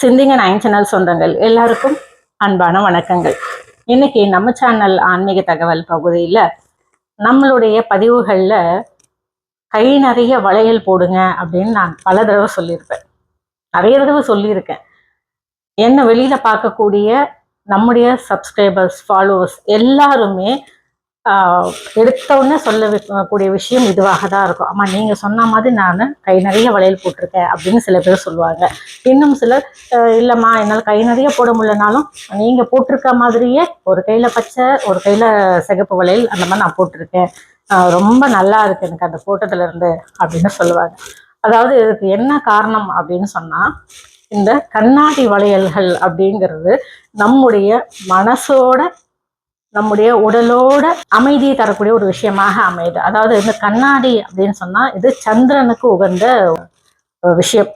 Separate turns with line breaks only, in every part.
சிந்திங்க nine channel சொந்தங்கள். எல்லாருக்கும் அன்பான வணக்கங்கள். இன்னைக்கு நம்ம சேனல் ஆன்மீக தகவல் பகுதியில் நம்மளுடைய பதிவுகளில் கை நிறைய வளையல் போடுங்க அப்படின்னு நான் பல தடவை சொல்லியிருப்பேன். நிறைய தடவை சொல்லியிருக்கேன். என்ன வெளியில் பார்க்கக்கூடிய நம்முடைய சப்ஸ்கிரைபர்ஸ் ஃபாலோவர்ஸ் எல்லாருமே ஆஹ், சொல்ல கூடிய விஷயம் இதுவாக தான் இருக்கும். ஆமாம் நீங்கள் சொன்ன மாதிரி நான் கை நிறைய வளையல் போட்டிருக்கேன் அப்படின்னு சில பேர் சொல்லுவாங்க. இன்னும் சிலர் இல்லைம்மா என்னால் கை நிறைய போட முடியலனாலும் நீங்கள் போட்டிருக்க மாதிரியே ஒரு கையில் பச்சை ஒரு கையில் சிகப்பு வளையல் அந்த மாதிரி நான் போட்டிருக்கேன். ரொம்ப நல்லா இருக்கு எனக்கு அந்த போட்டதுலேருந்து அப்படின்னு சொல்லுவாங்க. அதாவது இதுக்கு என்ன காரணம் அப்படின்னு சொன்னால் இந்த கண்ணாடி வளையல்கள் அப்படிங்கிறது நம்முடைய மனசோட நம்முடைய உடலோட அமைதியை தரக்கூடிய ஒரு விஷயமாக அமையுது. அதாவது இந்த கண்ணாடி அப்படின்னு சொன்னா இது சந்திரனுக்கு உகந்த விஷயம்.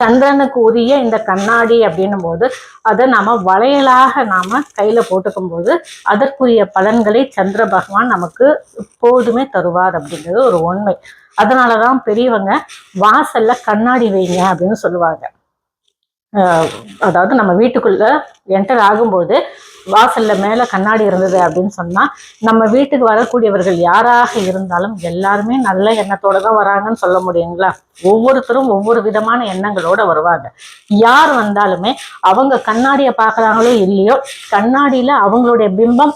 சந்திரனுக்கு உரிய இந்த கண்ணாடி அப்படின்னும் போது அதை நாம வளையலாக நாம கையில போட்டுக்கும் போது அதற்குரிய பலன்களை சந்திர பகவான் நமக்கு எப்போதுமே தருவார் அப்படிங்கிறது ஒரு உண்மை. அதனாலதான் பெரியவங்க வாசல்ல கண்ணாடி வைங்க அப்படின்னு சொல்லுவாங்க. அதாவது நம்ம வீட்டுக்குள்ள என்டர் ஆகும்போது வாசல்ல மேல கண்ணாடி இருந்தது அப்படின்னு சொன்னா நம்ம வீட்டுக்கு வரக்கூடியவர்கள் யாராக இருந்தாலும் எல்லாருமே நல்ல எண்ணத்தோட தான் வராங்கன்னு சொல்ல முடியுங்களா? ஒவ்வொருத்தரும் ஒவ்வொரு விதமான எண்ணங்களோட வருவாங்க. யார் வந்தாலுமே அவங்க கண்ணாடியை பார்க்குறாங்களோ இல்லையோ கண்ணாடியில அவங்களுடைய பிம்பம்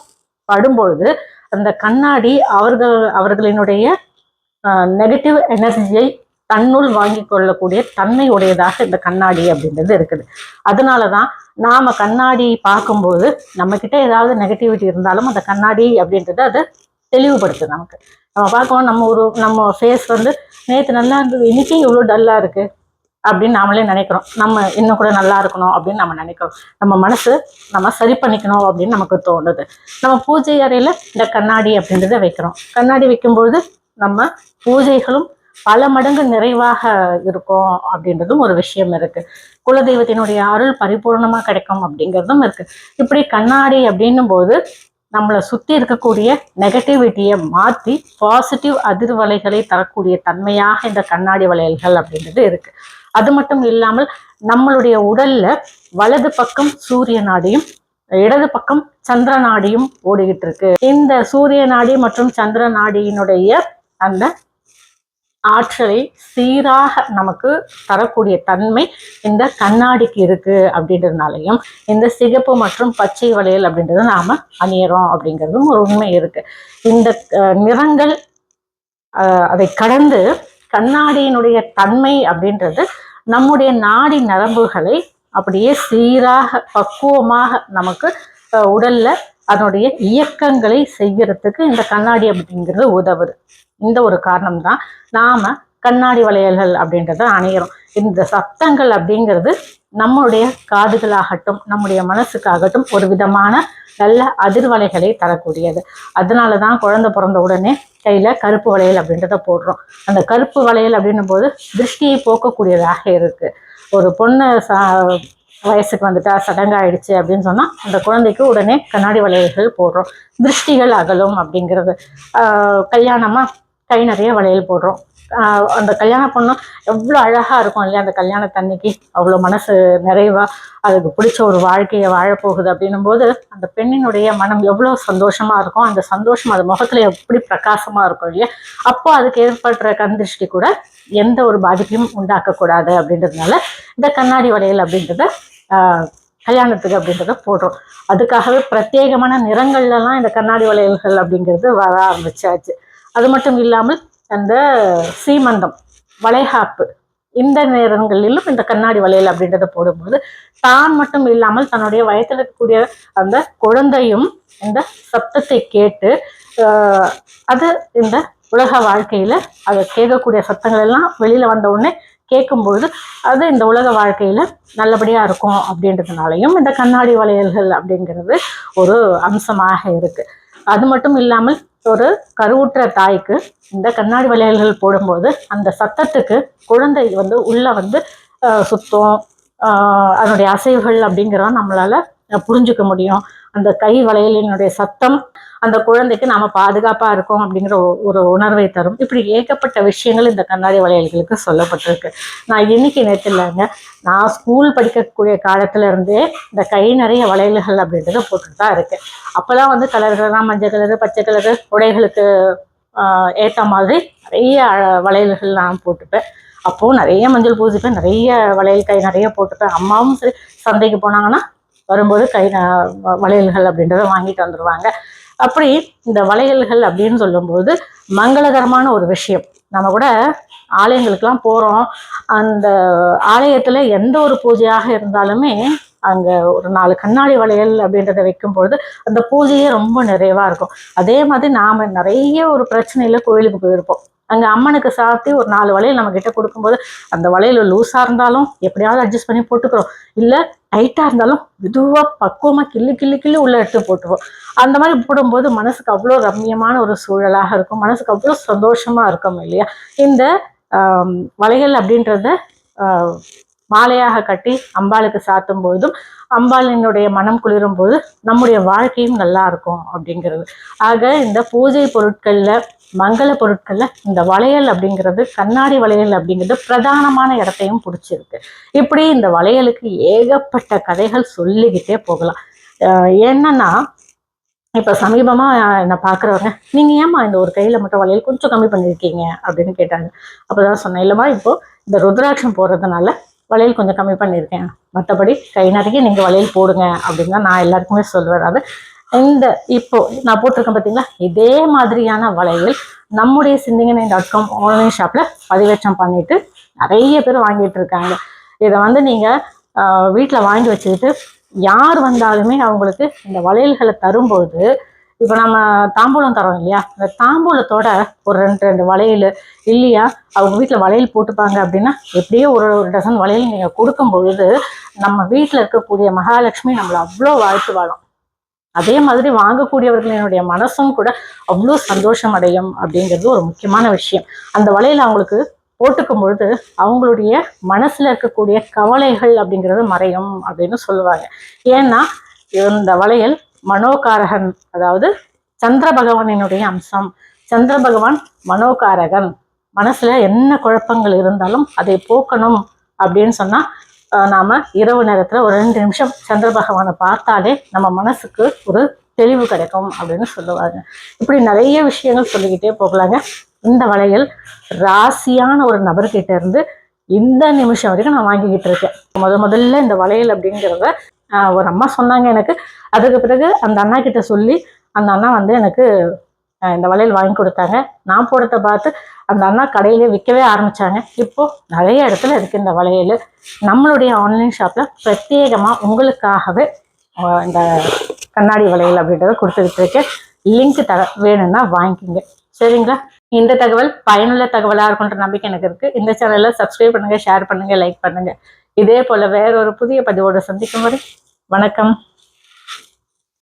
படும்பொழுது அந்த கண்ணாடி அவர்கள் அவர்களினுடைய நெகட்டிவ் எனர்ஜியை தன்னுள் வாங்கி கொள்ளக்கூடிய தன்மை உடையதாக இந்த கண்ணாடி அப்படின்றது இருக்குது. அதனால தான் நாம் கண்ணாடி பார்க்கும்போது நம்மக்கிட்ட ஏதாவது நெகட்டிவிட்டி இருந்தாலும் அந்த கண்ணாடி அப்படின்றது அதை தெளிவுபடுத்து நமக்கு. நம்ம பார்க்கணும் நம்ம ஒரு நம்ம ஃபேஸ் வந்து நேற்று நல்லா இருந்தது இன்னைக்கு இவ்வளோ டல்லாக இருக்குது அப்படின்னு நாமளே நினைக்கிறோம். நம்ம இன்னும் கூட நல்லா இருக்கணும் அப்படின்னு நம்ம நினைக்கிறோம். நம்ம மனசு நம்ம சரி பண்ணிக்கணும் அப்படின்னு நமக்கு தோணுது. நம்ம பூஜை அறையில் இந்த கண்ணாடி அப்படின்றத வைக்கிறோம். கண்ணாடி வைக்கும்பொழுது நம்ம பூஜைகளும் பல மடங்கு நிறைவாக இருக்கும் அப்படின்றதும் ஒரு விஷயம் இருக்கு. குலதெய்வத்தினுடைய அருள் பரிபூர்ணமா கிடைக்கும் அப்படிங்கிறதும் இருக்கு. இப்படி கண்ணாடி அப்படின்னும் போது நம்மளை சுத்தி இருக்கக்கூடிய நெகட்டிவிட்டியை மாற்றி பாசிட்டிவ் அதிர்வலைகளை தரக்கூடிய தன்மையாக இந்த கண்ணாடி வளையல்கள் அப்படின்றது இருக்கு. அது மட்டும் இல்லாமல் நம்மளுடைய உடல்ல வலது பக்கம் சூரிய நாடியும் இடது பக்கம் சந்திர நாடியும் ஓடிக்கிட்டு இருக்கு. இந்த சூரிய நாடி மற்றும் சந்திர நாடியினுடைய அந்த ஆற்றலை சீராக நமக்கு தரக்கூடிய தன்மை இந்த கண்ணாடிக்கு இருக்கு அப்படின்றதுனாலையும் இந்த சிகப்பு மற்றும் பச்சை வளையல் அப்படின்றத நாம அணியறோம் அப்படிங்கிறதும் ஒரு உண்மை இருக்கு. இந்த நிறங்கள் அதை கடந்து கண்ணாடியினுடைய தன்மை அப்படின்றது நம்முடைய நாடி நரம்புகளை அப்படியே சீராக பக்குவமாக நமக்கு உடலில் உடல்ல அதனுடைய இயக்கங்களை செய்யறதுக்கு இந்த கண்ணாடி அப்படிங்கிறது உதவுது. இந்த ஒரு காரணம் தான் நாம கண்ணாடி வளையல்கள் அப்படின்றத அணையிறோம் இந்த சத்தங்கள் அப்படிங்கிறது நம்முடைய காதுகளாகட்டும் நம்முடைய மனசுக்காகட்டும் ஒரு விதமான நல்ல அதிர்வலைகளை தரக்கூடியது. அதனால தான் குழந்தை பிறந்த உடனே கையில கருப்பு வளையல் அப்படின்றத போடுறோம். அந்த கருப்பு வளையல் அப்படின்னும் போது திருஷ்டியை போக்கக்கூடியதாக இருக்கு. ஒரு பொண்ணு சா வயசுக்கு வந்துட்டா சடங்காயிடுச்சு அப்படின்னு சொன்னால் அந்த குழந்தைக்கு உடனே கண்ணாடி வளையல்கள் போடுறோம். திருஷ்டிகள் அகலும் அப்படிங்கிறது. கல்யாணமாக கை நிறைய வளையல் போடுறோம். அந்த கல்யாண பொண்ணும் எவ்வளோ அழகாக இருக்கும் இல்லையா? அந்த கல்யாணத்தன்னைக்கு அவ்வளோ மனசு நிறைவாக அதுக்கு பிடிச்ச ஒரு வாழ்க்கையை வாழப்போகுது அப்படின்னும் போது அந்த பெண்ணினுடைய மனம் எவ்வளோ சந்தோஷமாக இருக்கும் அந்த சந்தோஷம் அது முகத்துல எப்படி பிரகாசமாக இருக்கும் இல்லையா? அப்போ அதுக்கு ஏற்படுற கந்திருஷ்டி கூட எந்த ஒரு பாதிப்பையும் உண்டாக்கக்கூடாது அப்படின்றதுனால இந்த கண்ணாடி வளையல் அப்படின்றத கல்யாணத்துக்கு அப்படின்றத போடுறோம். அதுக்காகவே பிரத்யேகமான நிறங்கள்லாம் இந்த கண்ணாடி வளையல்கள் அப்படிங்கிறது வர ஆரம்பிச்சாச்சு. அது மட்டும் இல்லாமல் அந்த சீமந்தம் வளைகாப்பு இந்த நேரங்களிலும் இந்த கண்ணாடி வளையல் அப்படின்றத போடும்போது தான் மட்டும் இல்லாமல் தன்னுடைய வயத்தில் இருக்கக்கூடிய அந்த குழந்தையும் இந்த சத்தத்தை கேட்டு அது இந்த உலக வாழ்க்கையில் அதை கேட்கக்கூடிய சத்தங்கள் எல்லாம் வெளியில் வந்த உடனே கேட்கும்பொழுது அது இந்த உலக வாழ்க்கையில நல்லபடியா இருக்கும் அப்படின்றதுனாலையும் இந்த கண்ணாடி வளையல்கள் அப்படிங்கிறது ஒரு அம்சமாக இருக்கு. அது மட்டும் இல்லாமல் ஒரு கருவுற்ற தாய்க்கு இந்த கண்ணாடி வளையல்கள் போடும்போது அந்த சத்தத்துக்கு குழந்தை வந்து உள்ள வந்து சுத்தம். அதனுடைய அசைவுகள் அப்படிங்கிறத நம்மளால புரிஞ்சுக்க முடியும். அந்த கை வளையலினுடைய சத்தம் அந்த குழந்தைக்கு நாம பாதுகாப்பா இருக்கோம் அப்படிங்கிற ஒரு- உணர்வை தரும். இப்படி ஏகப்பட்ட விஷயங்கள் இந்த கண்ணாடி வளையல்களுக்கு சொல்லப்பட்டிருக்கு. நான் இன்னைக்கு நேரத்தில் இல்லைங்க நான் ஸ்கூல் படிக்கக்கூடிய காலத்துல இருந்தே இந்த கை நிறைய வளையல்கள் அப்படின்றத போட்டுட்டு தான் இருக்கேன். அப்போல்லாம் வந்து கலர்கள்லாம் மஞ்சள் கலரு பச்சை கலரு உடைகளுக்கு ஏற்ற மாதிரி நிறைய அழ- வளையல்கள் நான் போட்டுப்பேன். அப்போது நிறைய மஞ்சள் பூசிப்பேன் நிறைய வளையல் கை நிறைய போட்டுப்பேன். அம்மாவும் சரி சந்தைக்கு போனாங்கன்னா வரும்போது கை ந- வ- வளையல்கள் அப்படின்றத வாங்கிட்டு வந்துடுவாங்க அப்படி இந்த வளையல்கள் அப்படின்னு சொல்லும்போது மங்களகரமான ஒரு விஷயம். நம்ம கூட ஆலயங்களுக்கெல்லாம் போகிறோம் அந்த ஆலயத்தில் எந்த ஒரு பூஜையாக இருந்தாலுமே அங்கே ஒரு நாலு கண்ணாடி வளையல் அப்படின்றத வைக்கும்பொழுது அந்த பூஜையே ரொம்ப நிறைவாக இருக்கும். அதே மாதிரி நாம் நிறைய ஒரு பிரச்சனையில் கோயிலுக்கு போயிருப்போம். அங்கே அம்மனுக்கு சாத்தி ஒரு நாலு வளையல் நம்ம கிட்ட கொடுக்கும்போது அந்த வளையல் லூஸாக இருந்தாலும் எப்படியாவது அட்ஜஸ்ட் பண்ணி போட்டுக்கிறோம். இல்லை டைட்டாக இருந்தாலும் மெதுவாக பக்குவமாக கிள்ளி கிள்ளி கிள்ளி உள்ளே எடுத்து போட்டுருவோம். அந்த மாதிரி போடும்போது மனசுக்கு அவ்வளோ ரம்மியமான ஒரு சூழலாக இருக்கும். மனசுக்கு அவ்வளோ சந்தோஷமாக இருக்கும் இல்லையா? இந்த வளையல் அப்படின்றத மாலையாக கட்டி அம்பாளுக்கு சாத்தும் பொழுதும் அம்பாளினுடைய மனம் குளிரும் போது நம்முடைய வாழ்க்கையும் நல்லா இருக்கும் அப்படிங்கிறது. ஆக இந்த பூஜை பொருட்கள்ல மங்கள பொருட்கள்ல இந்த வளையல் அப்படிங்கிறது கண்ணாடி வளையல் அப்படிங்கிறது பிரதானமான இடத்தையும் பிடிச்சிருக்கு. இப்படி இந்த வளையலுக்கு ஏகப்பட்ட கதைகள் சொல்லிக்கிட்டே போகலாம். என்னன்னா இப்போ சமீபமாக என்னை பார்க்குறவங்க நீங்கள் ஏம்மா இந்த ஒரு கையில் மட்டும் வளையல் கொஞ்சம் கம்மி பண்ணியிருக்கீங்க அப்படின்னு கேட்டாங்க. அப்போ தான் சொன்னேன் இல்லைம்மா இப்போ இந்த ருத்ராட்சம் போடுறதுனால வளையல் கொஞ்சம் கம்மி பண்ணியிருக்கேன். மற்றபடி கை நிறைய நீங்கள் வளையல் போடுங்க அப்படின்னு தான் நான் எல்லாருக்குமே சொல்லுவேன். அது இந்த இப்போ நான் போட்டிருக்கேன் பார்த்தீங்களா இதே மாதிரியான வளையல் நம்முடைய சிந்திங்கனை டாட் காம் ஆன்லைன் ஷாப்பில் பதிவேற்றம் பண்ணிட்டு நிறைய பேர் வாங்கிட்டு இருக்காங்க. இதை வந்து நீங்கள் வீட்டில் வாங்கி வச்சுக்கிட்டு யார் வந்தாலுமே அவங்களுக்கு இந்த வளையல்களை தரும்போது இப்போ நம்ம தாம்பூலம் தரோம் இல்லையா? அந்த தாம்பூலத்தோட ஒரு ரெண்டு ரெண்டு வளையல் இல்லையா? அவங்க வீட்டில் வளையல் போட்டுப்பாங்க அப்படின்னா எப்படியோ ஒரு ஒரு டசன் வளையல் நீங்கள் கொடுக்கும் பொழுது நம்ம வீட்டில் இருக்கக்கூடிய மகாலட்சுமி நம்மளை அவ்வளோ வாழ்த்து வாழும். அதே மாதிரி வாங்கக்கூடியவர்களினுடைய மனசும் கூட அவ்வளோ சந்தோஷம் அடையும் அப்படிங்கிறது ஒரு முக்கியமான விஷயம். அந்த வளையல் அவங்களுக்கு போட்டுக்கும் பொழுது அவங்களுடைய மனசில் இருக்கக்கூடிய கவலைகள் அப்படிங்கிறது மறையும் அப்படின்னு சொல்லுவாங்க. ஏன்னா இந்த வளையல் மனோகாரகன் அதாவது சந்திர பகவானினுடைய அம்சம். சந்திர பகவான் மனோகாரகன். மனசுல என்ன குழப்பங்கள் இருந்தாலும் அதை போக்கணும் அப்படின்னு சொன்னா ஆஹ் நாம இரவு நேரத்துல ஒரு ரெண்டு நிமிஷம் சந்திர பகவானை பார்த்தாலே நம்ம மனசுக்கு ஒரு தெளிவு கிடைக்கும் அப்படின்னு சொல்லுவாங்க. இப்படி நிறைய விஷயங்கள் சொல்லிக்கிட்டே போகலாங்க. இந்த வளையல் ராசியான ஒரு நபர்கிட்ட இருந்து இந்த நிமிஷம் வரைக்கும் நான் வாங்கிக்கிட்டு இருக்கேன். முத முதல்ல இந்த வளையல் அப்படிங்கிறத ஒரு அம்மா சொன்னாங்க எனக்கு. அதுக்கு பிறகு அந்த அண்ணா கிட்ட சொல்லி அந்த அண்ணா வந்து எனக்கு இந்த வளையல் வாங்கி கொடுத்தாங்க. நான் போடுறத பார்த்து அந்த அண்ணா கடையிலே விற்கவே ஆரம்பித்தாங்க இப்போ நிறைய இடத்துல இருக்குது இந்த வளையல். நம்மளுடைய ஆன்லைன் ஷாப்பில் பிரத்யேகமாக உங்களுக்காகவே இந்த கண்ணாடி வளையல் அப்படின்றத கொடுத்துக்கிட்டு இருக்கேன். லிங்க் தர வேணும்னா வாங்கிக்கோங்க. சரிங்களா? இந்த தகவல் பயனுள்ள தகவலாக இருக்குன்ற நம்பிக்கை எனக்கு இருக்குது இந்த சேனலில் சப்ஸ்கிரைப் பண்ணுங்கள் ஷேர் பண்ணுங்கள் லைக் பண்ணுங்கள் இதே போல் வேற ஒரு புதிய பதிவோடு சந்திக்கும் வரை வணக்கம்.